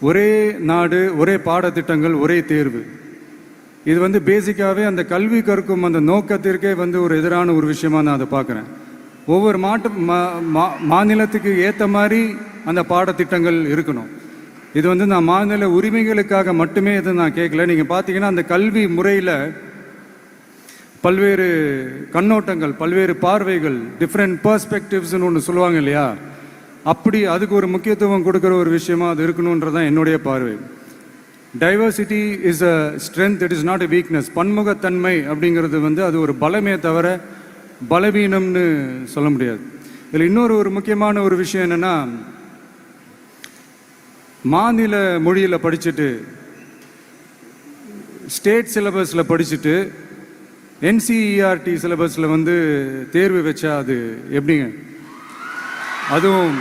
ஒரே நாடு ஒரே பாடத்திட்டங்கள் ஒரே தேர்வு. இது வந்து பேசிக்காகவே அந்த கல்வி கற்கும் அந்த நோக்கத்திற்கே வந்து ஒரு எதிரான ஒரு விஷயமா நான் அதை பார்க்குறேன். ஒவ்வொரு மாட்டு மா- மா- மாநிலத்துக்கு ஏற்ற மாதிரி அந்த பாடத்திட்டங்கள் இருக்கணும். இது வந்து நான் மாநில உரிமைகளுக்காக மட்டுமே இதை நான் கேட்கல. நீங்கள் பார்த்தீங்கன்னா அந்த கல்வி முறையில் பல்வேறு கண்ணோட்டங்கள் பல்வேறு பார்வைகள் டிஃப்ரெண்ட் பர்ஸ்பெக்டிவ்ஸ்னு ஒன்று சொல்லுவாங்க இல்லையா? அப்படி அதுக்கு ஒரு முக்கியத்துவம் கொடுக்குற ஒரு விஷயமா அது இருக்கணுன்றதான் என்னுடைய பார்வை. Diversity is a strength it is not a weakness பன்முகத்தன்மை அப்படிங்கிறது வந்து அது ஒரு பலமே தவிர பலவீனம்னு சொல்ல முடியாது. இதில் இன்னொரு ஒரு முக்கியமான ஒரு விஷயம் என்னென்னா மாநில மொழியில் படிச்சுட்டு ஸ்டேட் சிலபஸில் படிச்சுட்டு என்சிஇஆர்டி சிலபஸில் வந்து தேர்வு வச்சா அது எப்படிங்க? அதுவும்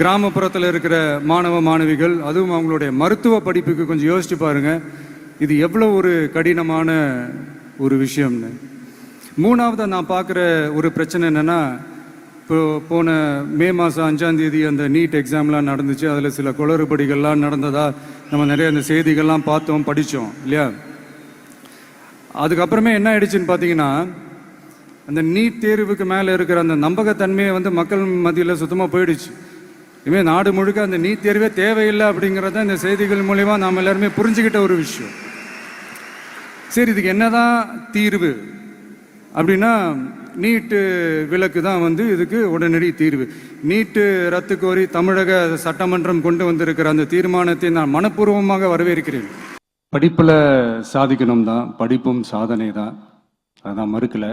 கிராமப்புறத்தில் இருக்கிற மாணவ மாணவிகள் அதுவும் அவங்களுடைய மருத்துவ படிப்புக்கு கொஞ்சம் யோசிச்சு பாருங்க. இது எவ்வளோ ஒரு கடினமான ஒரு விஷயம்னு. மூணாவது நான் பார்க்குற ஒரு பிரச்சனை என்னென்னா இப்போ போன மே மாதம் அஞ்சாந்தேதி அந்த நீட் எக்ஸாம்லாம் நடந்துச்சு. அதில் சில குளறுபடிகள்லாம் நடந்ததா நம்ம நிறைய அந்த செய்திகள்லாம் பார்த்தோம் படித்தோம் இல்லையா? அதுக்கப்புறமே என்ன ஆயிடுச்சுன்னு பார்த்தீங்கன்னா அந்த நீட் தேர்வுக்கு மேலே இருக்கிற அந்த நம்பகத்தன்மையை வந்து மக்கள் மத்தியில் சுத்தமாக போயிடுச்சு. இனிமேல் நாடு முழுக்க அந்த நீட் தேர்வே தேவையில்லை அப்படிங்கிறத இந்த செய்திகள் மூலிமா நாம் எல்லாருமே புரிஞ்சுக்கிட்ட ஒரு விஷயம். சரி இதுக்கு என்னதான் தீர்வு? அப்படின்னா நீட்டு விலக்கு தான் வந்து இதுக்கு உடனடி தீர்வு. நீட்டு ரத்து கோரி தமிழக சட்டமன்றம் கொண்டு வந்திருக்கிற அந்த தீர்மானத்தை நான் மனப்பூர்வமாக வரவேற்கிறேன். படிப்பில் சாதிக்கணும் தான் படிப்பும் சாதனை தான் அதான் மறுக்கலை.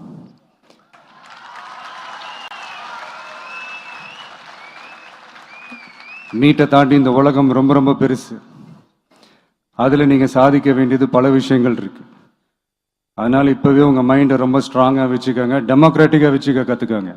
நீட்டை தாண்டி இந்த உலகம் ரொம்ப ரொம்ப பெருசு. அதில் நீங்கள் சாதிக்க வேண்டியது பல விஷயங்கள் இருக்கு. அதனால் இப்போவே உங்கள் மைண்டை ரொம்ப ஸ்ட்ராங்காக வச்சுக்கோங்க. டெமோக்ராட்டிக்காக வச்சுக்க கற்றுக்கோங்க